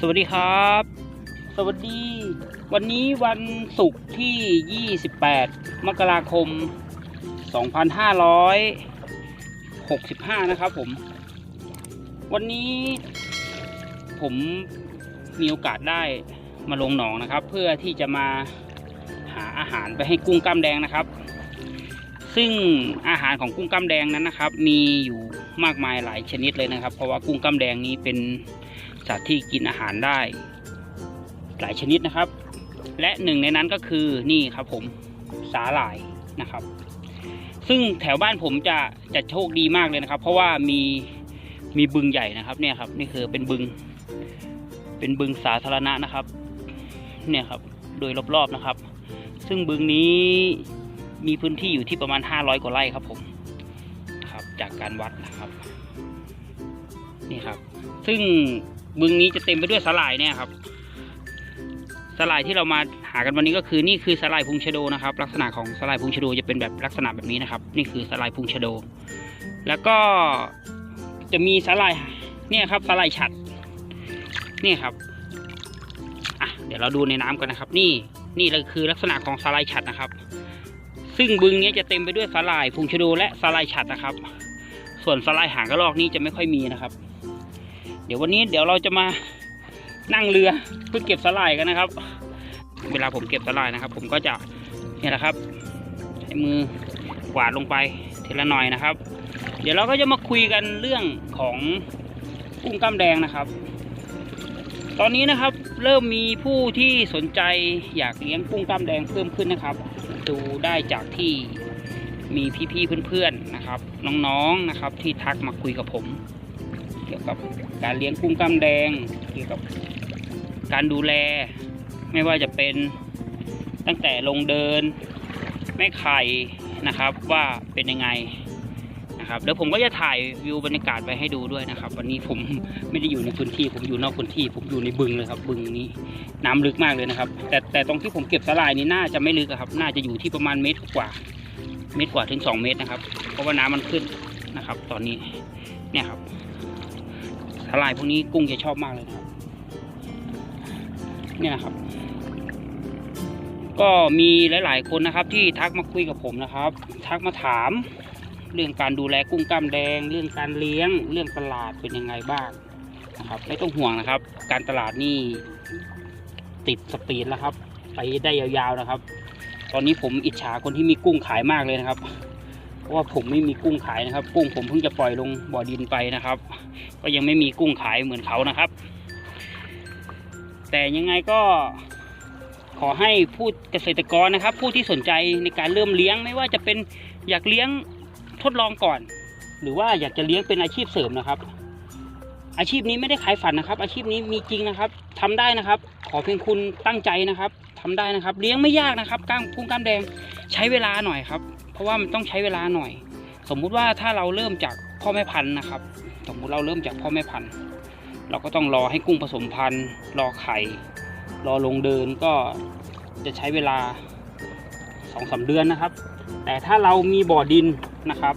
สวัสดีครับ สวัสดี วันนี้วันศุกร์ที่ 28 มกราคม 2565 นะครับผม วันนี้ผมมีโอกาสได้มาลงหนองนะครับ เพื่อที่จะมาหาอาหารไปให้กุ้งกล้ามแดงนะครับ ซึ่งอาหารของกุ้งกล้ามแดงนั้นนะครับ มีอยู่มากมายหลายชนิดเลยนะครับ เพราะว่ากุ้งกล้ามแดงนี้เป็น สัตว์ที่กินอาหารได้ หลายชนิดนะครับ และหนึ่งในนั้นก็คือนี่ครับผมสาหร่ายนะครับ ซึ่งแถวบ้านผมจะจะโชคดีมากเลยนะครับ เพราะว่ามีมีบึงใหญ่นะครับเนี่ยครับ นี่คือเป็นบึง เป็นบึงสาธารณะนะครับ เนี่ยครับโดยรอบๆนะครับ ซึ่งบึงนี้มีพื้นที่อยู่ที่ประมาณ 500 กว่าไร่ครับผมครับ จากการวัดนะครับ นี่ครับ ซึ่ง บึงนี้จะเต็มไปด้วยสาหร่ายเนี่ยครับสาหร่ายที่เรามาหากันวันนี้ก็คือนี่คือสาหร่ายพุงชะโดนะครับ ลักษณะของสาหร่ายพุงชะโดจะเป็นแบบลักษณะแบบนี้นะครับ นี่คือสาหร่ายพุงชะโด แล้วก็จะมีสาหร่ายเนี่ยครับสาหร่ายฉัดนี่ครับอะเดี๋ยวเราดูในน้ำกันนะครับ นี่นี่ก็คือลักษณะของสาหร่ายฉัดนะครับ ซึ่งบึงนี้จะเต็มไปด้วยสาหร่ายพุงชะโดและสาหร่ายฉัดนะครับ ส่วนสาหร่ายหางกระรอกนี่จะไม่ค่อยมีนะครับ เดี๋ยววันนี้เดี๋ยวเราจะมานั่งเรือเพื่อเก็บสาหร่ายกันนะครับ เวลาผมเก็บสาหร่ายนะครับ ผมก็จะเนี่ยแหละครับใช้มือกวาดลงไปทีละหน่อยนะครับ เดี๋ยวเราก็จะมาคุยกันเรื่องของกุ้งกล้ามแดงนะครับ ตอนนี้นะครับเริ่มมีผู้ที่สนใจอยากเลี้ยงกุ้งกล้ามแดงเพิ่มขึ้นนะครับ ดูได้จากที่มีพี่ๆเพื่อนๆนะครับ น้องๆนะครับ ที่ทักมาคุยกับผม เกี่ยวกับ การเลี้ยงกุ้งกล้ามแดงเกี่ยวกับการดูแล ไม่ว่าจะเป็นตั้งแต่ลงเดินแม่ไข่นะครับว่าเป็นยังไงนะครับเดี๋ยวผมก็จะถ่ายวิวบรรยากาศไปให้ดูด้วยนะครับ วันนี้ผมไม่ได้อยู่ในพื้นที่ผมอยู่นอกพื้นที่ ผมอยู่ในบึงเลยครับ บึงนี้น้ำลึกมากเลยนะครับ แต่แต่ตรงที่ผมเก็บสาหร่ายนี่น่าจะไม่ลึกอะครับ น่าจะอยู่ที่ประมาณเมตรกว่าเมตรกว่าถึงสองเมตรนะครับ เพราะว่าน้ำมันขึ้นนะครับ ตอนนี้เนี่ยครับ สาหร่ายพวกนี้กุ้งจะชอบมากเลยนะครับเนี่ยนะครับ ก็มีหลาย ๆ คนนะครับ ที่ทักมาคุยกับผมนะครับ ทักมาถาม เรื่องการดูแลกุ้งกล้ามแดง เรื่องการเลี้ยง เรื่องตลาดเป็นยังไงบ้างนะครับ ไม่ต้องห่วงนะครับ การตลาดนี่ติดสปีดแล้วครับ ไปได้ยาวๆนะครับ ตอนนี้ผมอิจฉาคนที่มีกุ้งขายมากเลยนะครับ เพราะว่าผมไม่มีกุ้งขายนะครับ กุ้งผมเพิ่งจะปล่อยลงบ่อดินไปนะครับ ก็ยังไม่มีกุ้งขายเหมือนเขานะครับ แต่ยังไงก็ขอให้ผู้เกษตรกรนะครับ ผู้ที่สนใจในการเริ่มเลี้ยงไม่ว่าจะเป็นอยากเลี้ยงทดลองก่อน หรือว่าอยากจะเลี้ยงเป็นอาชีพเสริมนะครับ อาชีพนี้ไม่ได้ขายฝันนะครับ อาชีพนี้มีจริงนะครับทำได้นะครับ ขอเพียงคุณตั้งใจนะครับทำได้นะครับ เลี้ยงไม่ยากนะครับก้างกุ้งก้ามแดงใช้เวลาหน่อยครับ เพราะว่ามันต้องใช้เวลาหน่อย สมมุติว่าถ้าเราเริ่มจากพ่อแม่พันธุ์นะครับ สมมุติเราเริ่มจากพ่อแม่พันธุ์ เราก็ต้องรอให้กุ้งผสมพันธุ์ รอไข่ รอลงเดินก็จะใช้เวลาสองสาเดือนนะครับ แต่ถ้าเรามีบ่อดินนะครับ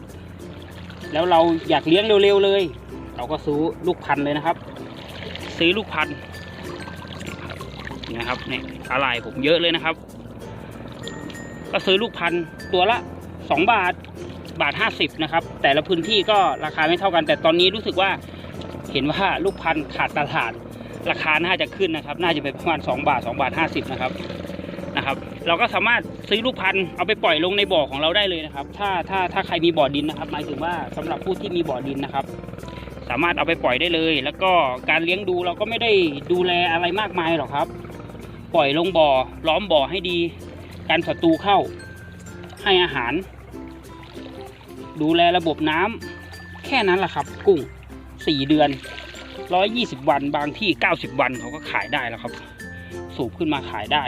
แล้วเราอยากเลี้ยงเร็วๆเลย เราก็ซื้อลูกพันธุ์เลยนะครับ ซื้อลูกพันธุ์นะครับเนี่ยสาหร่ายผมเยอะเลยนะครับ ก็ซื้อลูกพันธุ์ตัวละ สองบาทบาทห้าสิบนะครับ แต่ละพื้นที่ก็ราคาไม่เท่ากัน แต่ตอนนี้รู้สึกว่าเห็นว่าลูกพันธุ์ขาดตลาด ราคาน่าจะขึ้นนะครับ น่าจะเป็นประมาณ 2 บาท 2 บาท 50 นะครับนะครับ เราก็สามารถซื้อลูกพันธุ์เอาไปปล่อยลงในบ่อของเราได้เลยนะครับ ถ้าถ้าถ้าใครมีบ่อดินนะครับ หมายถึงว่าสำหรับผู้ที่มีบ่อดินนะครับ สามารถเอาไปปล่อยได้เลย แล้วก็การเลี้ยงดูเราก็ไม่ได้ดูแลอะไรมากมายหรอกครับ ปล่อยลงบ่อล้อมบ่อให้ดี กันศัตรูเข้า ให้อาหาร ดูแลระบบน้ำแค่นั้นแหละครับ กุ้งสี่เดือนร้อยยี่สิบวันบางที่เก้าสิบวันเขาก็ขายได้แล้วครับ สูบขึ้นมาขายได้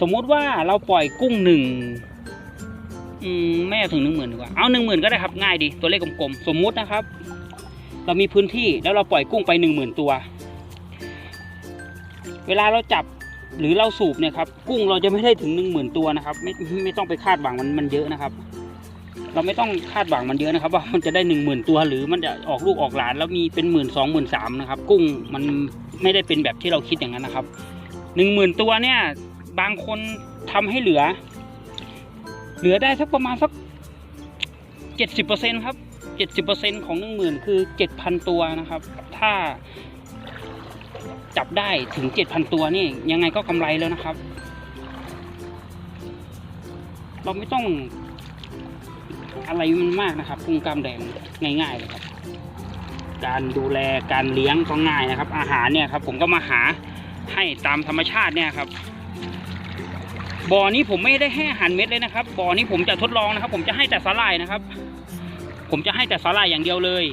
สมมุติว่าเราปล่อยกุ้งหนึ่งมไม่ถึงหนึ่งหมื่นดีกว่าเอาหนึ่งหมื่นก็ได้ครับง่ายดีตัวเลขกลมๆสมมุตินะครับ เรามีพื้นที่แล้วเราปล่อยกุ้งไปหนึ่งหมื่นตัว เวลาเราจับหรือเราสูบเนี่ยครับกุ้งเราจะไม่ได้ถึงหนึ่งหมื่นตัวนะครับ ไม่ไม่ต้องไปคาดหวังมันมันเยอะนะครับ เราไม่ต้องคาดหวังมันเยอะนะครับ ว่ามันจะได้หนึ่งหมื่นตัวหรือมันจะออกลูกออกหลานแล้วมีเป็นหมื่นสองหมื่นสามนะครับ กุ้งมันไม่ได้เป็นแบบที่เราคิดอย่างนั้นนะครับหนึ่งหมื่นตัวเนี่ย บางคนทำให้เหลือ เหลือได้สักประมาณสักเจ็ดสิบเปอร์เซ็นครับเจ็ดสิบเปอร์เซ็นของหนึ่งหมื่นคือเจ็ดพันตัวนะครับ ถ้าจับได้ถึงเจ็ดพันตัวนี่ยังไงก็กำไรแล้วนะครับ เราไม่ต้อง อะไรมันมากนะครับกุ้งกล้ามแดงง่าย ๆเลยครับ การดูแลการเลี้ยงก็ง่ายนะครับ อาหารเนี่ยครับ ผมก็มาหาให้ตามธรรมชาติเนี่ยครับบ่อนี้ผมไม่ได้ให้อาหารเม็ดเลยนะครับบ่อนี้ผมจะทดลองนะครับ ผมจะให้แต่สาหร่ายนะครับ ผมจะให้แต่สาหร่ายอย่างเดียวเลย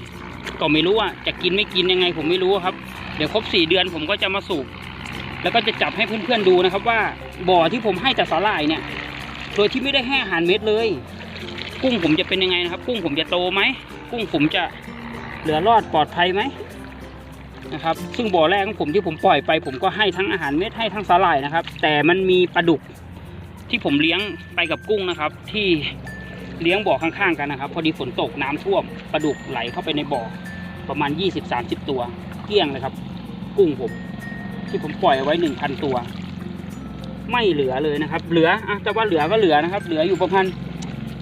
ก็ไม่รู้ว่าจะกินไม่กินยังไง ผมไม่รู้ครับ เดี๋ยวครบสี่เดือนผมก็จะมาสูบแล้วก็จะจับให้เพื่อนๆดูนะครับ ว่าบ่อที่ผมให้แต่สาหร่ายเนี่ย โดยที่ไม่ได้ให้อาหารเม็ดเลย กุ้งผมจะเป็นยังไงนะครับ กุ้งผมจะโตไหมกุ้งผมจะเหลือรอดปลอดภัยไหมนะครับ ซึ่งบ่อแรกของผมที่ผมปล่อยไป ผมก็ให้ทั้งอาหารเม็ดให้ทั้งสาหร่ายนะครับ แต่มันมีปลาดุกที่ผมเลี้ยงไปกับกุ้งนะครับ ที่เลี้ยงบ่อข้างๆกันนะครับ พอดีฝนตกน้ำท่วมปลาดุกไหลเข้าไปในบ่อประมาณ 20-30 ตัว เกลี้ยงเลยครับ กุ้งผม ที่ผมปล่อยไว้ 1,000 ตัว ไม่เหลือเลยนะครับ เหลืออะแต่ว่าเหลือก็เหลือนะครับ เหลืออยู่ประมาณ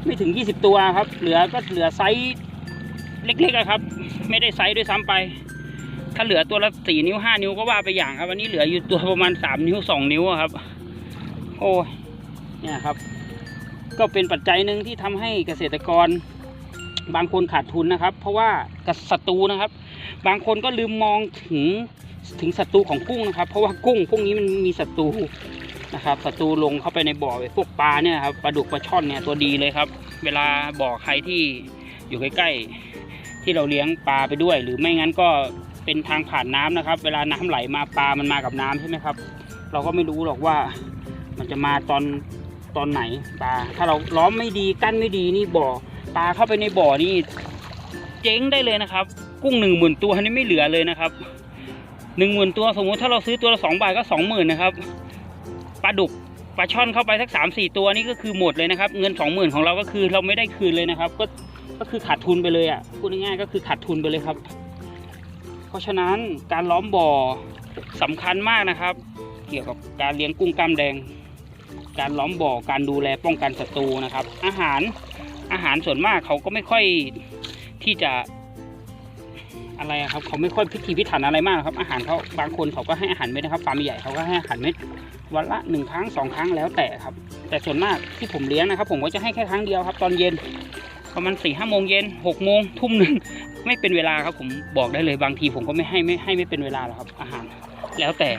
ไม่ถึง 20 ตัวครับ เหลือก็เหลือไซส์เล็กๆครับ ไม่ได้ไซส์ด้วยซ้ำไป ถ้าเหลือตัวละสี่นิ้วห้านิ้วก็ว่าไปอย่างครับวันนี้เหลืออยู่ตัวประมาณสามนิ้วสองนิ้วครับ โอ้ยเนี่ยครับ ก็เป็นปัจจัยหนึ่งที่ทำให้เกษตรกร บางคนขาดทุนนะครับ เพราะว่ากับศัตรูนะครับ บางคนก็ลืมมองถึงถึงศัตรูของกุ้งนะครับ เพราะว่ากุ้งพวกนี้มันมีศัตรู นะครับศัตรูลงเข้าไปในบ่อพวกปลาเนี่ยครับปลาดุกปลาช่อนเนี่ยตัวดีเลยครับ เวลาบ่อใครที่อยู่ใกล้ๆที่เราเลี้ยงปลาไปด้วย หรือไม่งั้นก็เป็นทางผ่านน้ำนะครับ เวลาน้ำไหลมาปลามันมากับน้ำใช่ไหมครับ เราก็ไม่รู้หรอกว่ามันจะมาตอนตอนไหนปลาถ้าเราล้อมไม่ดีกั้นไม่ดีนี่บ่อปลาเข้าไปในบ่อนี่เจ๊งได้เลยนะครับ กุ้งหนึ่งหมื่นตัวนี่ไม่เหลือเลยนะครับหนึ่งหมื่นตัวสมมุติถ้าเราซื้อตัวละสองบาทก็สองหมื่นนะครับ ปลาดุกปลาช่อนเข้าไปสักสามสี่ตัวนี่ก็คือหมดเลยนะครับ เงินสองหมื่นของเราก็คือเราไม่ได้คืนเลยนะครับ ก็ก็คือขาดทุนไปเลยอะพูดง่ายๆก็คือขาดทุนไปเลยครับ เพราะฉะนั้นการล้อมบ่อสำคัญมากนะครับ เกี่ยวกับการเลี้ยงกุ้งกล้ามแดง การล้อมบ่อการดูแลป้องกันศัตรูนะครับ อาหารอาหารส่วนมากเขาก็ไม่ค่อยที่จะ อะไรครับเขาไม่ค่อยพิถีพิถันอะไรมากครับ อาหารเขาบางคนเขาก็ให้อาหารเม็ดนะครับฟาร์มใหญ่เขาก็ให้อาหารเม็ดวันละหนึ่งครั้งสองครั้งแล้วแต่ครับ แต่ส่วนมากที่ผมเลี้ยงนะครับ ผมก็จะให้แค่ครั้งเดียวครับ ตอนเย็นประมาณสี่ห้าโมงเย็นหกโมงทุ่มหนึ่งไม่เป็นเวลาครับ ผมบอกได้เลยบางทีผมก็ไม่ให้ไม่ให้ไม่เป็นเวลาหรอกครับ อาหารแล้วแต่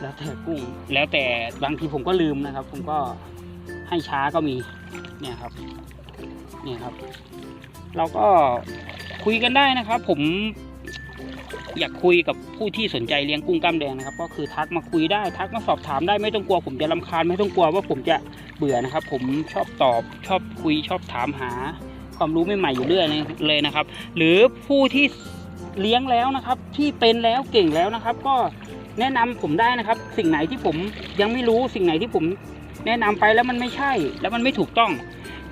แล้วแต่กุ้งแล้วแต่บางทีผมก็ลืมนะครับ ผมก็ให้ช้าก็มีเนี่ยครับเนี่ยครับ เราก็ คุยกันได้นะครับ ผมอยากคุยกับผู้ที่สนใจเลี้ยงกุ้งกล้ามแดงนะครับ ก็คือทักมาคุยได้ทักมาสอบถามได้ไม่ต้องกลัว ผมจะรำคาญไม่ต้องกลัวว่าผมจะเบื่อนะครับ ผมชอบตอบชอบคุยชอบถามหา ความรู้ใหม่ๆอยู่เรื่อยเลยนะครับ หรือผู้ที่เลี้ยงแล้วนะครับ ที่เป็นแล้วเก่งแล้วนะครับ ก็แนะนำผมได้นะครับ สิ่งไหนที่ผมยังไม่รู้สิ่งไหนที่ผมแนะนำไปแล้วมันไม่ใช่ แล้วมันไม่ถูกต้อง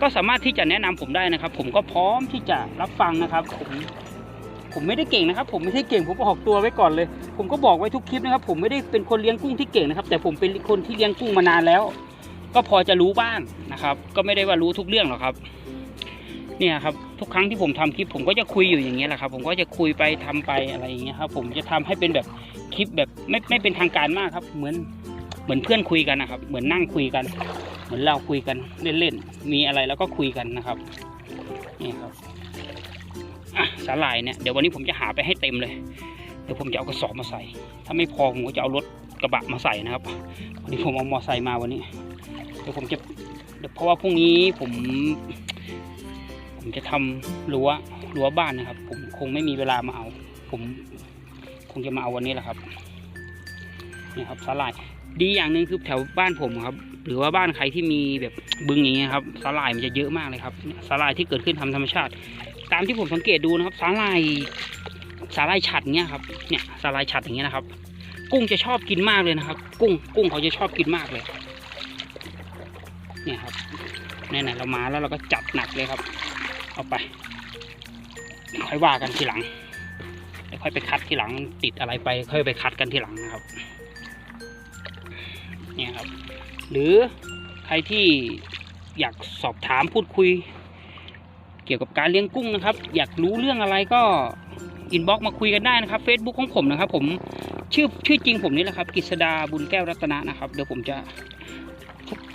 ก็สามารถที่จะแนะนำผมได้นะครับ ผมก็พร้อมที่จะรับฟังนะครับ ผมผมไม่ได้เก่งนะครับ ผมไม่ได้เก่งผมออกตัวไว้ก่อนเลย ผมก็บอกไว้ทุกคลิปนะครับ ผมไม่ได้เป็นคนเลี้ยงกุ้งที่เก่งนะครับ แต่ผมเป็นคนที่เลี้ยงกุ้งมานานแล้ว ก็พอจะรู้บ้างนะครับ ก็ไม่ได้ว่ารู้ทุกเรื่องหรอกครับเนี่ยครับทุกครั้งที่ผมทำคลิปผมก็จะคุยอยู่อย่างเงี้ยแหละครับ ผมก็จะคุยไปทำไปอะไรอย่างเงี้ยครับ ผมจะทำให้เป็นแบบคลิปแบบไม่ไม่เป็นทางการมากครับ เหมือนเหมือนเพื่อนคุยกันนะครับ เหมือนนั่งคุยกัน เหมือนเราคุยกันเล่นๆ มีอะไรแล้วก็คุยกันนะครับ นี่ครับสาหร่ายเนี่ยเดี๋ยววันนี้ผมจะหาไปให้เต็มเลย เดี๋ยวผมจะเอากระสอบมาใส่ ถ้าไม่พอผมก็จะเอารถกระบะมาใส่นะครับ วันนี้ผมเอามอไซค์มาวันนี้ เดี๋ยวผมจะเดี๋ยวเพราะว่าพรุ่งนี้ผม ผมจะทำรั้วรั้วบ้านนะครับ ผมคงไม่มีเวลามาเอา ผมคงจะมาเอาวันนี้แหละครับนี่ครับสาหร่าย ดีอย่างหนึ่งคือแถวบ้านผมครับ หรือว่าบ้านใครที่มีแบบบึงอย่างเงี้ยครับสาหร่ายมันจะเยอะมากเลยครับสาหร่ายที่เกิดขึ้นทำธรรมชาติ ตามที่ผมสังเกตดูนะครับสาหร่ายสาหร่ายฉัดเงี้ยครับเนี่ยสาหร่ายฉัดอย่างเงี้ยนะครับ กุ้งจะชอบกินมากเลยนะครับ กุ้งกุ้งเขาจะชอบกินมากเลย เนี่ยครับไหนๆเรามาแล้วเราก็จัดหนักเลยครับ เอาไปค่อยว่ากันทีหลังค่อยไปคัดทีหลังติดอะไรไปค่อยไปคัดกันทีหลังนะครับ เนี่ยครับ หรือใครที่อยากสอบถามพูดคุย เกี่ยวกับการเลี้ยงกุ้งนะครับ อยากรู้เรื่องอะไรก็อินบ็อกมาคุยกันได้นะครับ Facebook ของผมนะครับ ผมชื่อชื่อจริงผมนี่แหละครับกฤษดาบุญแก้วรัตนะนะครับเดี๋ยวผมจะ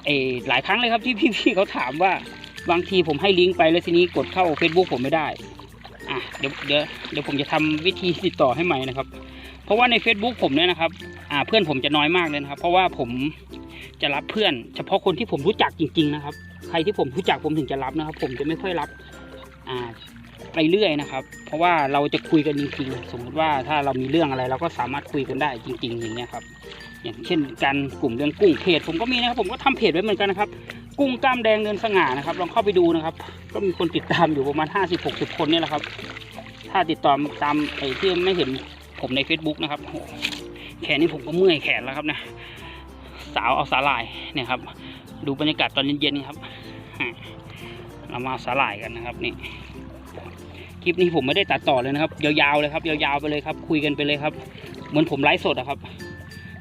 เอหลายครั้งเลยครับที่พี่ๆเขาถามว่าบางทีผมให้ลิงก์ไปแล้วทีนี้กดเข้า Facebook ผมไม่ได้อะเดี๋ยวเดี๋ยวเดี๋ยวผมจะทำวิธีติดต่อให้ใหม่นะครับ เพราะว่าใน Facebook ผมเนี่ยนะครับ อ่าเพื่อนผมจะน้อยมากเลยนะครับ เพราะว่าผม จะรับเพื่อน เฉพาะคนที่ผมรู้จักจริง ๆ นะครับ ใครที่ผมรู้จักผมถึงจะรับนะครับ ผมจะไม่ค่อยรับอ่าไปเรื่อยนะครับ เพราะว่าเราจะคุยกันจริงๆ สมมติว่าถ้าเรามีเรื่องอะไรเราก็สามารถคุยกันได้จริง ๆ อย่างเงี้ยครับ อย่างเช่นการกลุ่มเรื่องกุ้งเพจผมก็มีนะครับ ผมก็ทำเพจไว้เหมือนกันนะครับ กุ้งกล้ามแดงเนินสง่านะครับ ลองเข้าไปดูนะครับ ก็มีคนติดตามอยู่ประมาณ 50-60 คนเนี่ยแหละครับ ถ้าติดต่อตามไอ้ที่ไม่เห็นผมใน Facebook นะครับโอ้แขนนี่ผมก็เมื่อยแขนแล้วครับนะ สาวเอาสาหร่ายเนี่ยครับ ดูบรรยากาศตอนเย็นๆครับ เรามาสาหร่ายกันนะครับนี่คลิปนี้ผมไม่ได้ตัดต่อเลยนะครับ ยาวๆเลยครับ ยาวๆไปเลยครับ คุยกันไปเลยครับ เหมือนผมไลฟ์สดอะครับ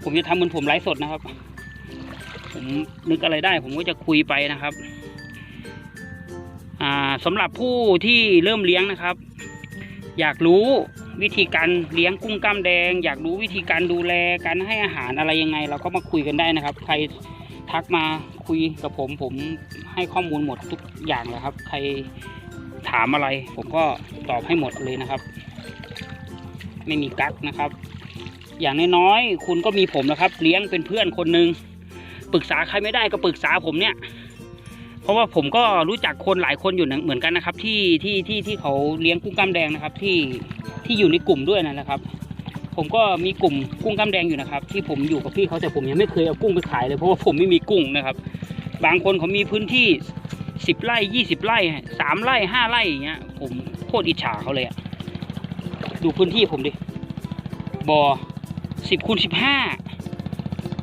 ผมจะทำเหมือนผมไลฟ์สดนะครับ ผมนึกอะไรได้ ผมก็จะคุยไปนะครับ อ่าสำหรับผู้ที่เริ่มเลี้ยงนะครับ อยากรู้ วิธีการเลี้ยงกุ้งกล้ามแดง อยากรู้วิธีการดูแลการให้อาหารอะไรยังไง เราก็มาคุยกันได้นะครับ ใครทักมาคุยกับผมผมให้ข้อมูลหมดทุกอย่างเลยครับ ใครถามอะไร ผมก็ตอบให้หมดเลยนะครับ ไม่มีกักนะครับ อย่างน้อยๆคุณก็มีผมนะครับ เลี้ยงเป็นเพื่อนคนหนึ่งปรึกษาใครไม่ได้ก็ปรึกษาผมเนี่ย เพราะว่าผมก็รู้จักคนหลายคนอยู่เหมือนกันนะครับ ที่ที่ที่ที่เขาเลี้ยงกุ้งกล้ามแดงนะครับ ที่ที่อยู่ในกลุ่มด้วยนะครับ ผมก็มีกลุ่มกุ้งกล้ามแดงอยู่นะครับ ที่ผมอยู่กับพี่เขาแต่ผมยังไม่เคยเอากุ้งไปขายเลยเพราะว่าผมไม่มีกุ้งนะครับ บางคนเขามีพื้นที่สิบไร่ยี่สิบไร่สามไร่ห้าไร่อย่างเงี้ย ผมโคตรอิจฉาเขาเลยอะดูพื้นที่ผมดิบ่อสิบคูณสิบห้า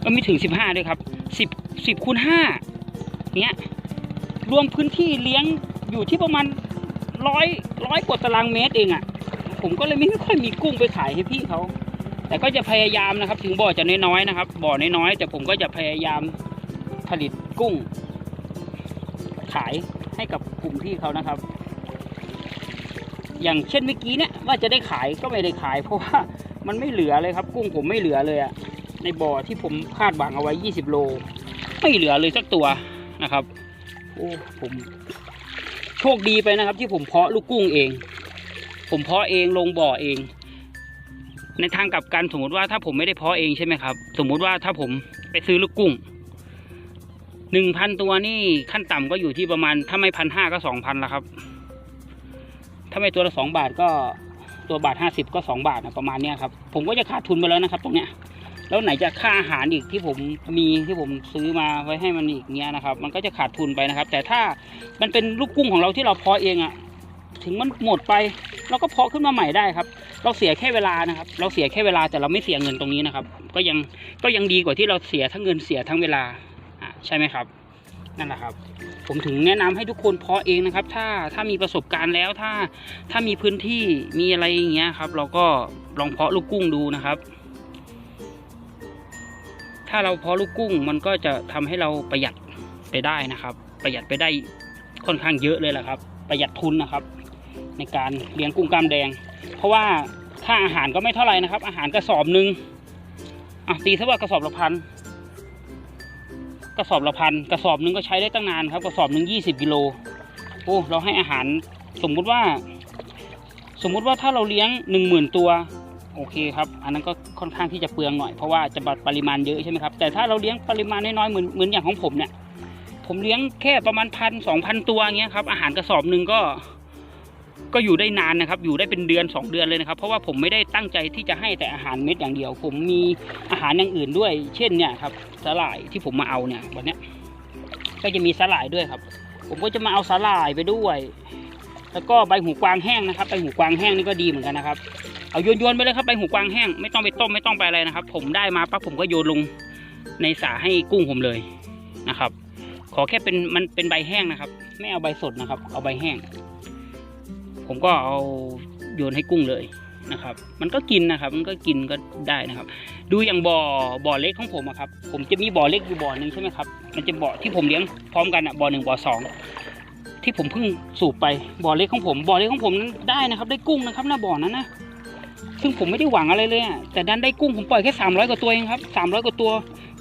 ก็ไม่ถึงสิบห้าด้วยครับสิบสิบคูณห้าเนี้ย รวมพื้นที่เลี้ยงอยู่ที่ประมาณร้อยร้อยกว่าตารางเมตรเองอะ่ะ ผมก็เลยไม่ค่อยมีกุ้งไปขายให้พี่เขาแต่ก็จะพยายามนะครับ ถึงบ่อจะน้อยๆนะครับ บ่อน้อยๆแต่ผมก็จะพยายามผลิตกุ้ง ขายให้กับกลุ่มพี่เขานะครับ อย่างเช่นเมื่อกี้เนี่ยว่าจะได้ขายก็ไม่ได้ขาย เพราะว่ามันไม่เหลือเลยครับ กุ้งผมไม่เหลือเลยอะในบ่อที่ผมคาดหวังเอาไว้ 20 โล ไม่เหลือเลยสักตัวนะครับ โอ้ผมโชคดีไปนะครับ ที่ผมเพาะลูกกุ้งเอง ผมเพาะเองลงบ่อเอง ในทางกลับกันสมมติว่าถ้าผมไม่ได้เพาะเองใช่ไหมครับ สมมุติว่าถ้าผมไปซื้อลูกกุ้งหนึ่งพันตัวนี่ขั้นต่ำก็อยู่ที่ประมาณถ้าไม่พันห้าก็สองพันละครับ ถ้าไม่ตัวละสองบาทก็ตัวบาทห้าสิบก็สองบาทนะประมาณเนี้ยครับ ผมก็จะขาดทุนไปแล้วนะครับ ตรงเนี้ย แล้วไหนจะค่าอาหารอีกที่ผมมีที่ผมซื้อมาไว้ให้มันอีกเนี้ยนะครับ มันก็จะขาดทุนไปนะครับ แต่ถ้ามันเป็นลูกกุ้งของเราที่เราเพาะเองอะถึงมันหมดไปเราก็เพาะขึ้นมาใหม่ได้ครับ เราเสียแค่เวลานะครับ เราเสียแค่เวลาแต่เราไม่เสียเงินตรงนี้นะครับ ก็ยังก็ยังดีกว่าที่เราเสียทั้งเงินเสียทั้งเวลาอ่าใช่ไหมครับ นั่นแหละครับ ผมถึงแนะนำให้ทุกคนเพาะเองนะครับ ถ้าถ้ามีประสบการณ์แล้วถ้าถ้ามีพื้นที่มีอะไรอย่างเงี้ยครับ เราก็ลองเพาะลูกกุ้งดูนะครับ ถ้าเราเพาะลูกกุ้งมันก็จะทำให้เราประหยัดไปได้นะครับ ประหยัดไปได้ค่อนข้างเยอะเลยแหละครับ ประหยัดทุนนะครับ ในการเลี้ยงกุ้งกล้ามแดง เพราะว่าค่าอาหารก็ไม่เท่าไหร่นะครับ อาหารกระสอบหนึ่งอะตีซะว่ากระสอบละพันกระสอบละพันกระสอบหนึ่งก็ใช้ได้ตั้งนานครับ กระสอบหนึ่งยี่สิบกิโลโอ้เราให้อาหารสมมุติว่า สมมุติว่าถ้าเราเลี้ยงหนึ่งหมื่นตัว โอเคครับอันนั้นก็ค่อนข้างที่จะเปลืองหน่อยเพราะว่าจะบัดปริมาณเยอะใช่ไหมครับแต่ถ้าเราเลี้ยงปริมาณน้อยๆเหมือนเหมือนอย่างของผมเนี่ย ผมเลี้ยงแค่ประมาณพันสองพันตัวเงี้ยครับอาหารกระสอบหนึ่งก็ ก็อยู่ได้นานนะครับ อยู่ได้เป็นเดือนสองเดือนเลยนะครับ เพราะว่าผมไม่ได้ตั้งใจที่จะให้แต่อาหารเม็ดอย่างเดียว ผมมีอาหารอย่างอื่นด้วย เช่นเนี่ยครับสาหร่ายที่ผมมาเอาเนี่ยวันนี้ก็จะมีสาหร่ายด้วยครับ ผมก็จะมาเอาสาหร่ายไปด้วย แล้วก็ใบหูกวางแห้งนะครับใบหูกวางแห้งนี่ก็ดีเหมือนกันนะครับ เอาโยนโยนๆไปเลยครับใบหูกวางแห้งไม่ต้องไปต้มไม่ต้องไปอะไรนะครับ ผมได้มาปั๊บผมก็โยนลงในสาให้กุ้งผมเลยนะครับ ขอแค่เป็นมันเป็นใบแห้งนะครับ ไม่เอาใบสดนะครับ เอาใบแห้ง ผมก็เอาโยนให้กุ้งเลยนะครับ มันก็กินนะครับ มันก็กินก็ได้นะครับ ดูอย่างบ่อบ่อเล็กของผมอะครับ ผมจะมีบ่อเล็กอยู่บ่อหนึ่งใช่ไหมครับ มันจะบ่อที่ผมเลี้ยงพร้อมกันอะบ่อหนึ่งบ่อสองที่ผมเพิ่งสูบไปบ่อเล็กของผมบ่อเล็กของผมนั้นได้นะครับ ได้กุ้งนะครับ หน้าบ่อนั้นนะ ซึ่งผมไม่ได้หวังอะไรเลยอะแต่ดันได้กุ้งผมปล่อยแค่สามร้อยกว่าตัวเองครับสามร้อยกว่าตัว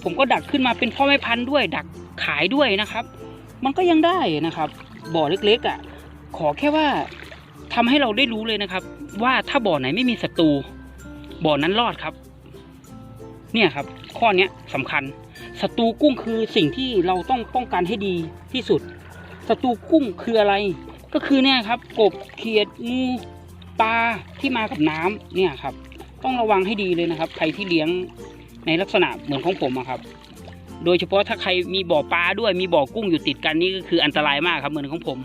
ผมก็ดักขึ้นมาเป็นพ่อแม่พันธุ์ด้วย ดักขายด้วยนะครับ มันก็ยังได้นะครับ บ่อเล็กๆอะ่ะขอแค่ว่าทำให้เราได้รู้เลยนะครับ ว่าถ้าบ่อไหนไม่มีศัตรูบ่อนั้นรอดครับ เนี่ยครับ ข้อเนี้ยสำคัญศัตรูกุ้งคือสิ่งที่เราต้องป้องกันให้ดีที่สุดศัตรูกุ้งคืออะไร ก็คือเนี่ยครับ กบเขียดงู ปลาที่มากับน้ำเนี่ยครับ ต้องระวังให้ดีเลยนะครับ ใครที่เลี้ยงในลักษณะเหมือนของผมอะครับ โดยเฉพาะถ้าใครมีบ่อปลาด้วยมีบ่อกุ้งอยู่ติดกันนี่ก็คืออันตรายมากครับเหมือนของผม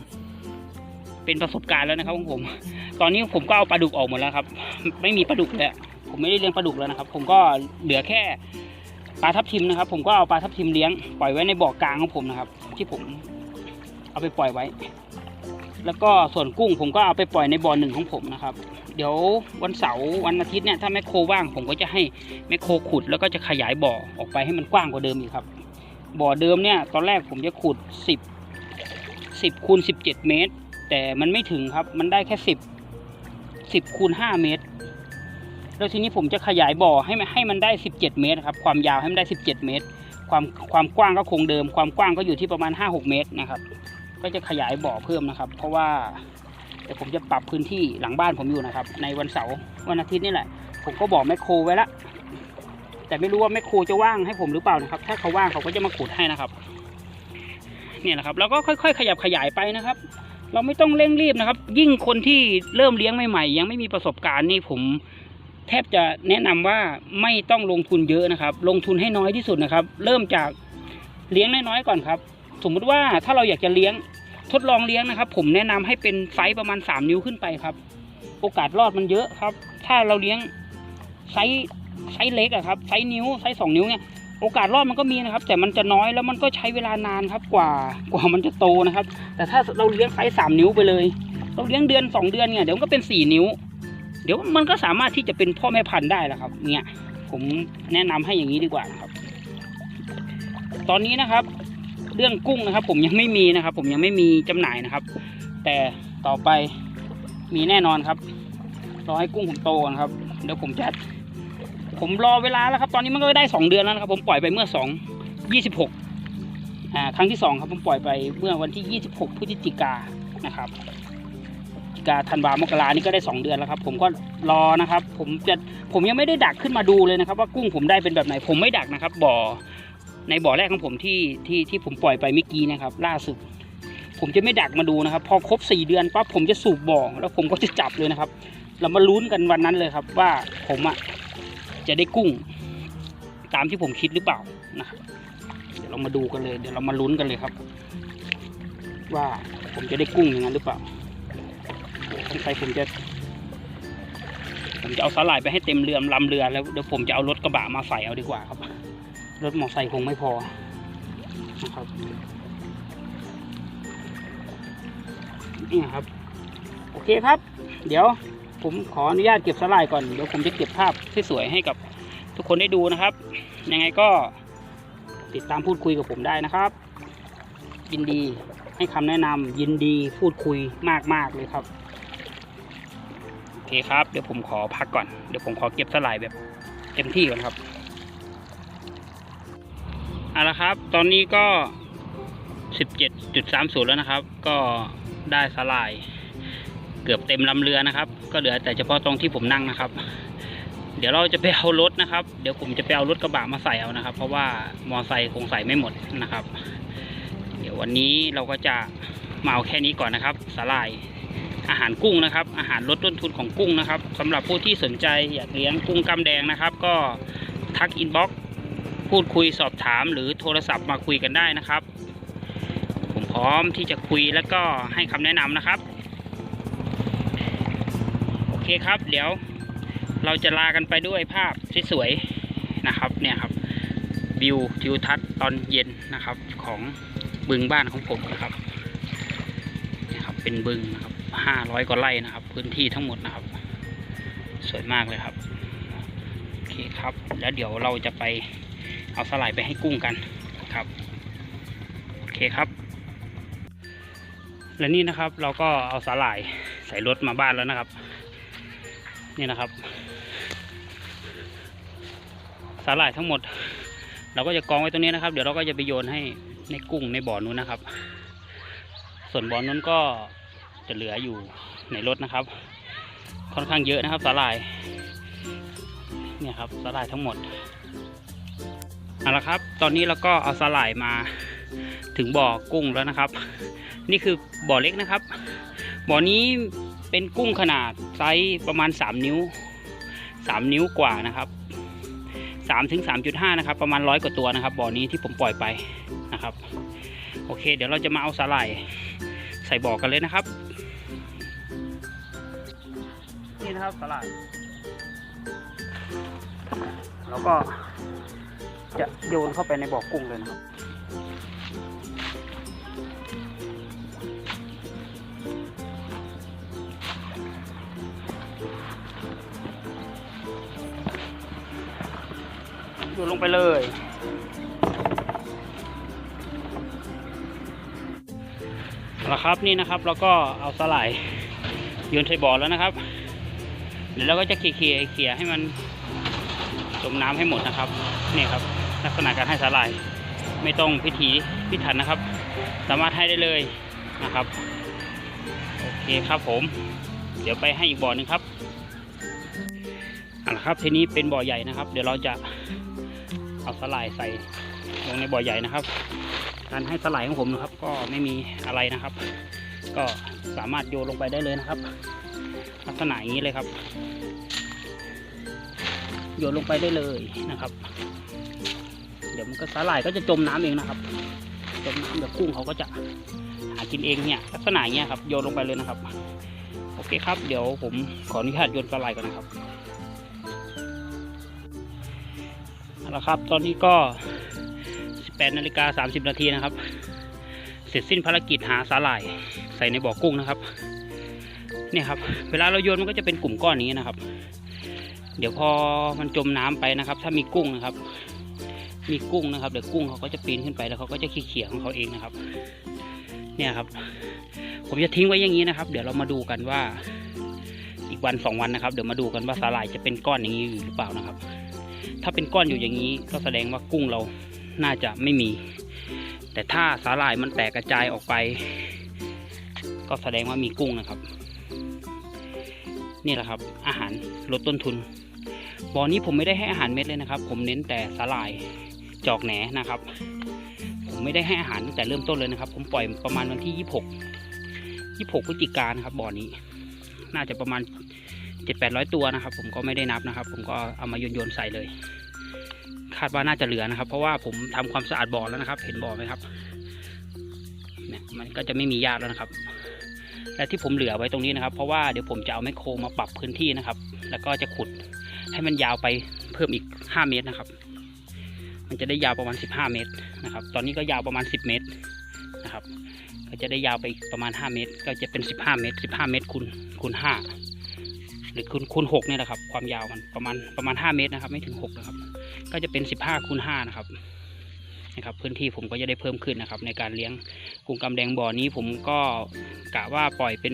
เป็นประสบการณ์แล้วนะครับของผม ตอนนี้ผมก็เอาปลาดุกออกหมดแล้วครับ ไม่มีปลาดุกเลยอะผมไม่ได้เลี้ยงปลาดุกแล้วนะครับ ผมก็เหลือแค่ปลาทับทิมนะครับ ผมก็เอาปลาทับทิมเลี้ยงปล่อยไว้ในบ่อกลางของผมนะครับ ที่ผมเอาไปปล่อยไว้ แล้วก็ส่วนกุ้งผมก็เอาไปปล่อยในบ่อหนึ่งของผมนะครับ เดี๋ยววันเสาร์วันอาทิตย์เนี่ยถ้าแมคโครว่างผมก็จะให้แมคโครขุดแล้วก็จะขยายบ่อออกไปให้มันกว้างกว่าเดิมอีกครับ บ่อเดิมเนี่ยตอนแรกผมจะขุดสิบสิบคูณสิบเจ็ดเมตร แต่มันไม่ถึงครับมันได้แค่สิบสิบคูณห้าเมตร แล้วทีนี้ผมจะขยายบ่อให้มันให้มันได้สิบเจ็ดเมตรครับความยาวให้มันได้สิบเจ็ดเมตร ความความกว้างก็คงเดิม ความกว้างก็อยู่ที่ประมาณห้าหกเมตรนะครับ ก็จะขยายบ่อเพิ่มนะครับ เพราะว่าเดี๋ยวผมจะปรับพื้นที่หลังบ้านผมอยู่นะครับ ในวันเสาร์วันอาทิตย์นี่แหละ ผมก็บอกแมคโครไว้ละแต่ไม่รู้ว่าแมคโครจะว่างให้ผมหรือเปล่านะครับ ถ้าเขาว่างเขาก็จะมาขุดให้นะครับเนี่ยนะครับแล้วก็ค่อยๆ ขยับขยายไปนะครับ เราไม่ต้องเร่งรีบนะครับ ยิ่งคนที่เริ่มเลี้ยงใหม่ๆ ยังไม่มีประสบการณ์นี่ผมแทบจะแนะนำว่าไม่ต้องลงทุนเยอะนะครับ ลงทุนให้น้อยที่สุดนะครับ เริ่มจากเลี้ยงน้อยๆก่อนครับ สมมุติว่าถ้าเราอยากจะเลี้ยง ทดลองเลี้ยงนะครับ ผมแนะนำให้เป็นไซส์ประมาณสามนิ้วขึ้นไปครับ โอกาสรอดมันเยอะครับ ถ้าเราเลี้ยงไซส์ไซส์เล็กอะครับไซส์นิ้วไซส์สองนิ้วเนี่ยโอกาสรอดมันก็มีนะครับ แต่มันจะน้อยแล้วมันก็ใช้เวลานานครับกว่ากว่ามันจะโตนะครับ แต่ถ้าเราเลี้ยงไซส์สามนิ้วไปเลย เราเลี้ยงเดือนสองเดือนเนี่ยเดี๋ยวมันก็เป็นสี่นิ้ว เดี๋ยวมันก็สามารถที่จะเป็นพ่อแม่พันธุ์ได้แล้วครับ เนี่ยผมแนะนำให้อย่างนี้ดีกว่าครับ ตอนนี้นะครับ เรื่องกุ้งนะครับ ผมยังไม่มีนะครับ ผมยังไม่มีจำหน่ายนะครับ แต่ต่อไปมีแน่นอนครับรอให้กุ้งผมโตก่อนครับเดี๋ยวผมจะผมรอเวลาแล้วครับ ตอนนี้มันก็ได้สองเดือนแล้วนะครับ ผมปล่อยไปเมื่อสองยี่สิบหกอ่าครั้งที่สองครับ ผมปล่อยไปเมื่อวันที่ยี่สิบหกพฤศจิกานะครับพฤศจิกาธันวามกรานี่ก็ได้สองเดือนแล้วครับ ผมก็รอนะครับ ผมจะผมยังไม่ได้ดักขึ้นมาดูเลยนะครับ ว่ากุ้งผมได้เป็นแบบไหน ผมไม่ดักนะครับ บ่อ ในบ่อแรกของผมที่ที่ที่ผมปล่อยไปเมื่อกี้นะครับ ล่าสุด ผมจะไม่ดักมาดูนะครับ พอครบสี่เดือนปั๊บผมจะสูบบ่อแล้วผมก็จะจับเลยนะครับ เรามาลุ้นกันวันนั้นเลยครับ ว่าผมอะจะได้กุ้ง ตามที่ผมคิดหรือเปล่านะครับเดี๋ยวเรามาดูกันเลย เดี๋ยวเรามาลุ้นกันเลยครับ ว่าผมจะได้กุ้งอย่างนั้นหรือเปล่าสงสัยผมจะผมจะเอาสาหร่ายไปให้เต็มเรือลำเรือแล้วเดี๋ยวผมจะเอารถกระบะมาใส่เอาดีกว่าครับ รถมอเตอร์ไซค์คงไม่พอนะครับนี่ครับ โอเคครับ เดี๋ยวผมขออนุญาตเก็บสไลด์ก่อนเดี๋ยวผมจะเก็บภาพสวยๆให้กับทุกคนได้ดูนะครับ ยังไงก็ติดตามพูดคุยกับผมได้นะครับ ยินดีให้คำแนะนำยินดีพูดคุยมากๆเลยครับโอเคครับ เดี๋ยวผมขอพักก่อนเดี๋ยวผมขอเก็บสไลด์แบบเต็มที่ก่อนครับ เอาละครับ ตอนนี้ก็17.30แล้วนะครับ ก็ได้สลาย เกือบเต็มลำเรือนะครับ ก็เหลือแต่เฉพาะตรงที่ผมนั่งนะครับ เดี๋ยวเราจะไปเอารถนะครับ เดี๋ยวผมจะไปเอารถกระบะมาใส่เอานะครับ เพราะว่ามอไซค์คงใส่ไม่หมดนะครับ เดี๋ยววันนี้เราก็จะมาเอาแค่นี้ก่อนนะครับสลายอาหารกุ้งนะครับ อาหารลดต้นทุนของกุ้งนะครับสำหรับผู้ที่สนใจอยากเลี้ยงกุ้งกำแดงนะครับ ก็ทักอินบ็อกซ์ พูดคุยสอบถามหรือโทรศัพท์มาคุยกันได้นะครับ ผมพร้อมที่จะคุยแล้วก็ให้คำแนะนำนะครับ โอเคครับ เดี๋ยวเราจะลากันไปด้วยภาพสวยๆนะครับเนี่ยครับวิวทิวทัศน์ตอนเย็นนะครับของบึงบ้านของผมนะครับนี่ครับ เป็นบึงนะครับห้าร้อยกว่าไร่นะครับ พื้นที่ทั้งหมดนะครับ สวยมากเลยครับ โอเคครับ แล้วเดี๋ยวเราจะไป เอาสลายไปให้กุ้งกันครับโอเคครับ และนี่นะครับเราก็เอาสาหร่ายใส่รถมาบ้านแล้วนะครับ นี่นะครับสาหร่ายทั้งหมด เราก็จะกองไว้ตรงนี้นะครับ เดี๋ยวเราก็จะไปโยนให้ในกุ้งในบ่อนู้นนะครับ ส่วนบ่อนู้นก็จะเหลืออยู่ในรถนะครับ ค่อนข้างเยอะนะครับสาหร่ายเนี่ยครับสาหร่ายทั้งหมด เอาละครับ ตอนนี้เราก็เอาสาหร่ายมาถึงบ่อกุ้งแล้วนะครับ นี่คือบ่อเล็กนะครับ บ่อนี้เป็นกุ้งขนาดไซส์ประมาณ 3 นิ้ว 3 นิ้วกว่านะครับ3ถึง3.5นะครับ ประมาณร้อยกว่าตัวนะครับ บ่อนี้ที่ผมปล่อยไปนะครับ โอเค เดี๋ยวเราจะมาเอาสาหร่ายใส่บ่อกันเลยนะครับ นี่นะครับสาหร่ายแล้วก็ จะโยนเข้าไปในบ่อกุ้งเลยนะครับโยนลงไปเลยเอาละครับนี่นะครับเราก็เอาสลายโยนใส่บ่อแล้วนะครับ เดี๋ยวเราก็จะเคลียร์เคลียร์เคลียให้มันจมน้ำให้หมดนะครับ นี่ครับ ลักษณะการให้สลาย ไม่ต้องพิถีพิถันนะครับ สามารถให้ได้เลยนะครับ โอเคครับผม เดี๋ยวไปให้อีกบ่อหนึ่งครับเอาละครับทีนี้เป็นบ่อใหญ่นะครับ เดี๋ยวเราจะเอาสลายใส่ลงในบ่อใหญ่นะครับ การให้สลายของผมนะครับ ก็ไม่มีอะไรนะครับ ก็สามารถโยนลงไปได้เลยนะครับ ลักษณะอย่างนี้เลยครับ โยนลงไปได้เลยนะครับ เดี๋ยวมันก็สลายก็จะจมน้ำเองนะครับ จมน้ำเดี๋ยวกุ้งเขาก็จะหากินเองเนี่ยลักษณะเงี้ยครับโยนลงไปเลยนะครับ โอเคครับ เดี๋ยวผมขออนุญาตโยนสลายก่อนนะครับเอาละครับ ตอนนี้ก็ 18นาฬิกา30 นาทีนะครับ เสร็จสิ้นภารกิจหาสาหร่ายใส่ในบ่อกุ้งนะครับเนี่ยครับเวลาเราโยนมันก็จะเป็นกลุ่มก้อนนี้นะครับ เดี๋ยวพอมันจมน้ำไปนะครับ ถ้ามีกุ้งนะครับ มีกุ้งนะครับเดี๋ยวกุ้งเขาก็จะปีนขึ้นไปแล้วเขาก็จะขี้เขียของเขาเองนะครับ เนี่ยครับ ผมจะทิ้งไว้อย่างนี้นะครับ เดี๋ยวเรามาดูกันว่า อีกวันสองวันนะครับ เดี๋ยวมาดูกันว่าสาหร่ายจะเป็นก้อนอย่างนี้อยู่หรือเปล่านะครับ ถ้าเป็นก้อนอยู่อย่างนี้ก็แสดงว่ากุ้งเราน่าจะไม่มี แต่ถ้าสาหร่ายมันแตกกระจายออกไป ก็แสดงว่ามีกุ้งนะครับ นี่แหละครับ อาหารลดต้นทุนบ่อนี้ผมไม่ได้ให้อาหารเม็ดเลยนะครับ ผมเน้นแต่สาหร่าย จอกแหนนะครับ ผมไม่ได้ให้อาหารตั้งแต่เริ่มต้นเลยนะครับ ผมปล่อยประมาณวันที่ยี่หกยี่หกพฤศจิกายนะครับบ่อนี้ น่าจะประมาณเจ็ดแปดร้อยตัวนะครับ ผมก็ไม่ได้นับนะครับ ผมก็เอามาโยนโยนๆใส่เลย คาดว่าน่าจะเหลือนะครับ เพราะว่าผมทำความสะอาดบ่อแล้วนะครับ เห็นบ่อไหมครับเนี่ยมันก็จะไม่มีหญ้าแล้วนะครับ และที่ผมเหลือไว้ตรงนี้นะครับ เพราะว่าเดี๋ยวผมจะเอาไมคโครมาปรับพื้นที่นะครับ แล้วก็จะขุดให้มันยาวไปเพิ่มอีก 5 เมตรนะครับ มันจะได้ยาวประมาณ 15 เมตรนะครับ ตอนนี้ก็ยาวประมาณ 10 เมตรนะครับ ก็จะได้ยาวไปอีกประมาณ 5 เมตร ก็จะเป็น 15 เมตร 15 เมตรคูณคูณ5หรือคูณคูณ6เนี่ยแหละครับ ความยาวมันประมาณประมาณ 5 เมตรนะครับ ไม่ถึง6นะครับ ก็จะเป็น 15คูณ5นะครับนะครับพื้นที่ผมก็จะได้เพิ่มขึ้นนะครับ ในการเลี้ยงกุ้งกำแดงบ่อนี้ผมก็กะว่าปล่อยเป็น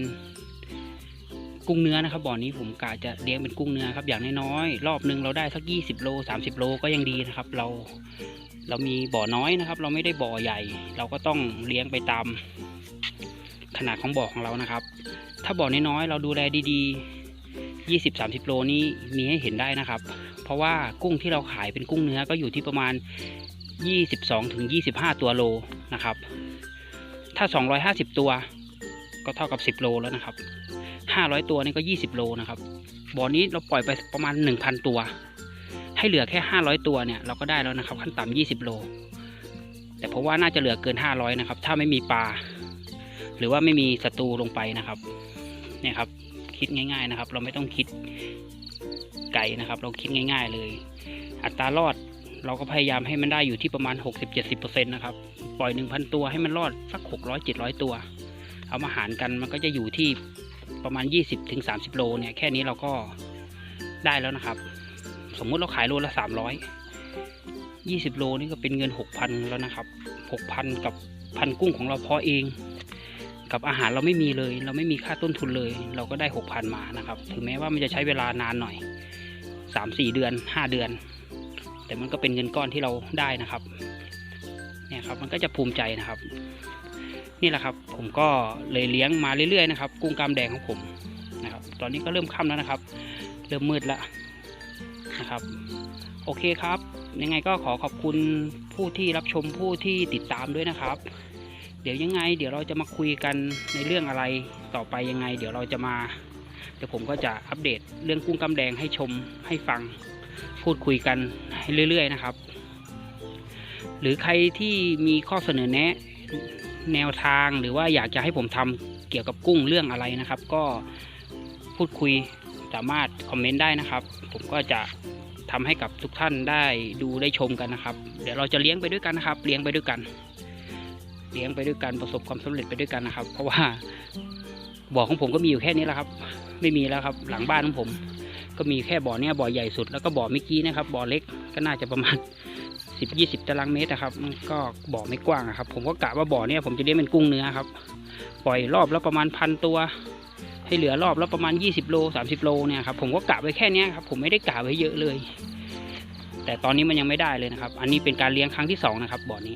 กุ้งเนื้อนะครับบ่อนี้ผมกะจะเลี้ยงเป็นกุ้งเนื้อครับอย่างน้อยๆรอบหนึ่งเราได้สัก 20 โล 30 โลก็ยังดีนะครับ เราเรามีบ่อน้อยนะครับ เราไม่ได้บ่อใหญ่ เราก็ต้องเลี้ยงไปตามขนาดของบ่อของเรานะครับ ถ้าบ่อน้อยๆเราดูแลดีๆ 20-30 โลนี้มีให้เห็นได้นะครับ เพราะว่ากุ้งที่เราขายเป็นกุ้งเนื้อก็อยู่ที่ประมาณ 22ถึง25 ตัวโลนะครับ ถ้า 250 ตัวก็เท่ากับ 10 โลแล้วนะครับ 500 ตัวนี่ก็ 20 โลนะครับบ่อนี้เราปล่อยไปประมาณ 1,000 ตัว ให้เหลือแค่ 500 ตัวเนี่ยเราก็ได้แล้วนะครับขั้นต่ำ20 โล แต่เพราะว่าน่าจะเหลือเกิน 500 นะครับ ถ้าไม่มีปลาหรือว่าไม่มีศัตรูลงไปนะครับเนี่ยครับ คิดง่าย ๆนะครับ เราไม่ต้องคิดไกลนะครับ เราคิดง่าย ๆ เลย อัตรารอดเราก็พยายามให้มันได้อยู่ที่ประมาณ 60-70%นะครับ ปล่อย 1,000 ตัวให้มันรอดสัก 600-700 ตัว เอามาหารกันมันก็จะอยู่ที่ ประมาณ 20-30 โลเนี่ยแค่นี้เราก็ได้แล้วนะครับ สมมุติเราขายโลละ 300 20 โลนี่ก็เป็นเงิน 6,000 แล้วนะครับ 6,000 กับพันกุ้งของเราเพาะเอง กับอาหารเราไม่มีเลย เราไม่มีค่าต้นทุนเลย เราก็ได้ 6,000 มานะครับ ถึงแม้ว่ามันจะใช้เวลานานหน่อย 3-4 เดือน 5 เดือน แต่มันก็เป็นเงินก้อนที่เราได้นะครับเนี่ยครับมันก็จะภูมิใจนะครับ นี่แหละครับ ผมก็เลยเลี้ยงมาเรื่อยๆนะครับ กุ้งกามแดงของผมนะครับ ตอนนี้ก็เริ่มค่ำแล้วนะครับ เริ่มมืดแล้วนะครับ โอเคครับ ยังไงก็ขอขอบคุณผู้ที่รับชมผู้ที่ติดตามด้วยนะครับ เดี๋ยวยังไง เดี๋ยวเราจะมาคุยกันในเรื่องอะไรต่อไปยังไง เดี๋ยวเราจะมา เดี๋ยวผมก็จะอัปเดตเรื่องกุ้งกำแดงให้ชมให้ฟัง พูดคุยกันให้เรื่อยๆนะครับ หรือใครที่มีข้อเสนอแนะ แนวทางหรือว่าอยากจะให้ผมทำเกี่ยวกับกุ้งเรื่องอะไรนะครับ ก็พูดคุยสามารถคอมเมนต์ได้นะครับ ผมก็จะทำให้กับทุกท่านได้ดูได้ชมกันนะครับ เดี๋ยวเราจะเลี้ยงไปด้วยกันนะครับ เลี้ยงไปด้วยกัน เลี้ยงไปด้วยกันประสบความสำเร็จไปด้วยกันนะครับ เพราะว่าบ่อของผมก็มีอยู่แค่นี้แหละครับ ไม่มีแล้วครับ หลังบ้านของผม ก็มีแค่บ่อเนี้ยบ่อใหญ่สุดแล้วก็บ่อเมื่อกี้นะครับ บ่อเล็กก็น่าจะประมาณ สิบยี่สิบตารางเมตรนะครับมันก็บ่อไม่กว้างครับ ผมก็กะว่าบ่อเนี้ยผมจะเลี้ยงเป็นกุ้งเนื้อครับ ปล่อยรอบแล้วประมาณพันตัว ให้เหลือรอบแล้วประมาณยี่สิบโลสามสิบโลเนี่ยครับผมก็กะไว้แค่เนี้ยครับ ผมไม่ได้กะไว้เยอะเลย แต่ตอนนี้มันยังไม่ได้เลยนะครับ อันนี้เป็นการเลี้ยงครั้งที่สองนะครับบ่อนี้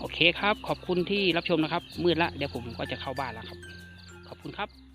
โอเคครับ ขอบคุณที่รับชมนะครับ มืดละเดี๋ยวผมก็จะเข้าบ้านแล้วครับ ขอบคุณครับ